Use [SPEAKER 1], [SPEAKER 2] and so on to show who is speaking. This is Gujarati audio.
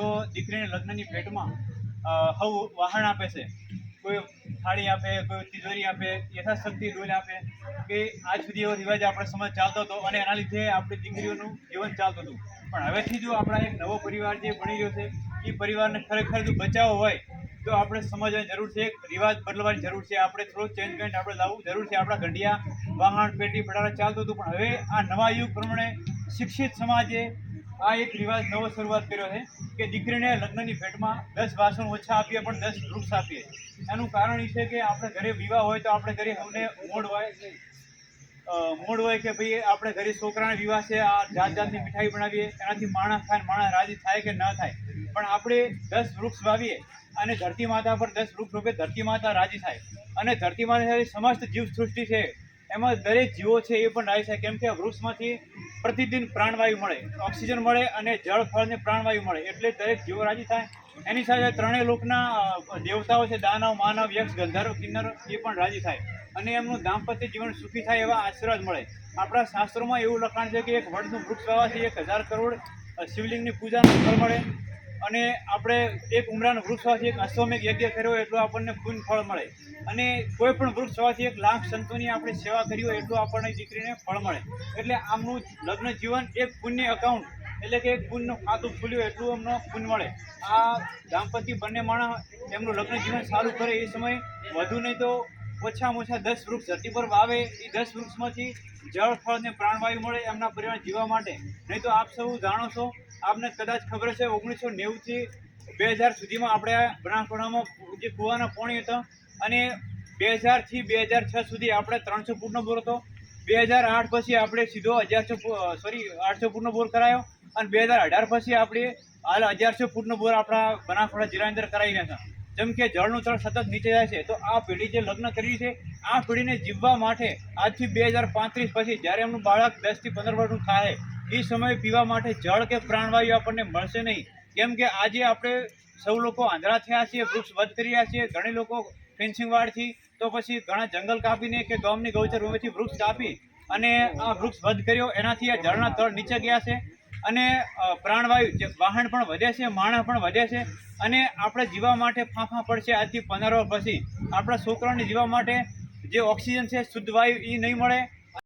[SPEAKER 1] તો દીકરીને લગ્નની ભેટમાં હવ વાહન આપે છે. કોઈ થાળી આપે, કોઈ તિજોરી આપે, યથાશક્તિ ડોલ આપે, કે આજ સુધી એવો રિવાજ આપણે સમાજ ચાલતો હતો અને એના લીધે આપણી દીકરીઓનું જીવન ચાલતું હતું. પણ હવેથી જો આપણા એક નવો પરિવાર જે બની રહ્યો છે, એ પરિવારને ખરેખર જો બચાવવો હોય, તો આપણે સમજવાની જરૂર છે, રિવાજ બદલવાની જરૂર છે. આપણે થોડો ચેન્જ કરીને આપણે લાવવું જરૂર છે. આપણા ઘંટિયા, વાહન, પેટી પડારા ચાલતું હતું. પણ હવે આ નવા યુગ પ્રમાણે શિક્ષિત સમાજે આ એક રિવાજ નવો શરૂઆત કર્યો છે કે દીકરીને લગ્નની ભેટમાં દસ વાસણ ઓછા આપીએ પણ દસ વૃક્ષ આપીએ. એનું કારણ એ છે કે આપણે ઘરે વિવાહ હોય તો આપણે ઘરે અમને મોડ હોય મોડ હોય કે ભાઈ આપણે ઘરે છોકરાના વિવાહ છે, આ જાત જાતની મીઠાઈ બનાવીએ, એનાથી માણસ થાય માણસ રાજી થાય કે ન થાય. પણ આપણે દસ વૃક્ષ વાવીએ અને ધરતી માતા પર દસ વૃક્ષ રૂપે, ધરતી માતા રાજી થાય. અને ધરતી માતા સમસ્ત જીવ સૃષ્ટિ છે. એમાં દરેક જીવો છે એ પણ રાજી થાય. કેમ કે વૃક્ષમાંથી પ્રતિદિન પ્રાણવાયુ મળે, ઓક્સિજન મળે અને જળ ફળને પ્રાણવાયુ મળે એટલે દરેક જીવો રાજી થાય. એની સાથે ત્રણેય લોકના દેવતાઓ છે, દાનવ, માનવ, યક્ષ, ગંધર્વ, કિન્નર, એ પણ રાજી થાય અને એમનું દાંપત્ય જીવન સુખી થાય એવા આશીર્વાદ મળે. આપણા શાસ્ત્રોમાં એવું લખાણ છે કે એક વડનું વૃક્ષ વાવાથી એક હજાર કરોડ શિવલિંગની પૂજાનું ફળ મળે. અને આપણે એક ઉમરાનું વૃક્ષ હોવાથી એક અશ્વમેઘ યજ્ઞ કર્યો એટલું આપણને પુણ્ય ફળ મળે. અને કોઈ પણ વૃક્ષ હોવાથી એક લાખ સંતોની આપણે સેવા કરી હોય એટલું આપણને દીકરીને ફળ મળે. એટલે આમનું લગ્ન જીવન એક પુણ્ય એકાઉન્ટ એટલે કે એક પુણ્યનું ખાતું ખુલ્યું એટલું એમનો પુણ્ય મળે. આ દાંપત્ય બંને માણસ એમનું લગ્ન જીવન સારું કરે એ સમયે વધુ નહીં તો ઓછામાં ઓછા દસ વૃક્ષ, ધરતી પર વાવે, એ દસ વૃક્ષમાંથી જળ, ફળ અને પ્રાણવાયુ મળે એમના પરિવાર જીવવા માટે. નહીં તો આપ સૌ જાણો છો, આપને કદાચ ખબર છે ઓગણીસો નેવુંથી બે હજાર સુધીમાં આપણે બનાસકાંઠામાં જે કૂવાના પાણી હતા, અને બે હજારથી બે હજાર છ સુધી આપણે ત્રણસો ફૂટનો બોર હતો. બે હજાર આઠ પછી આપણે સીધો અગિયારસો સોરી, આઠસો ફૂટનો બોર કરાયો, અને બે હજાર અઢાર પછી આપણે હાલ અગિયારસો ફૂટનો બોર આપણા બનાસકાંઠા જિલ્લાની અંદર કરાવી ગયા છે જેમ કે જળનું તળ સતત નીચે જાય છે, તો આ પેઢી જે લગ્ન કરી છે, આ પેઢીને જીવવા માટે આજથી બે હજાર પાંત્રીસ પછી જ્યારે એમનું બાળક દસથી પંદર વર્ષનું થાય, એ સમયે પીવા માટે જળ કે પ્રાણવાયુ આપણને મળશે નહીં. કેમ કે આજે આપણે સૌ લોકો આંધળા થયા છીએ, વૃક્ષ વધ કરી રહ્યા છીએ, ઘણી લોકો ફેન્સિંગ વાડથી તો પછી ઘણા જંગલ કાપીને કે ગામની ગૌચર ભૂમિથી વૃક્ષ કાપી અને આ વૃક્ષ વધ કર્યો, એનાથી આ જળના તળ નીચે ગયા છે. અને પ્રાણવાયુ વાહન પણ વધે છે, માણસ પણ વધે છે અને આપણે જીવા માટે ફાંફા પડશે. આજથી પંદર વર્ષ પછી આપણા છોકરાઓને જીવા માટે જે ઓક્સિજન છે, શુદ્ધ વાયુ એ નહીં મળે.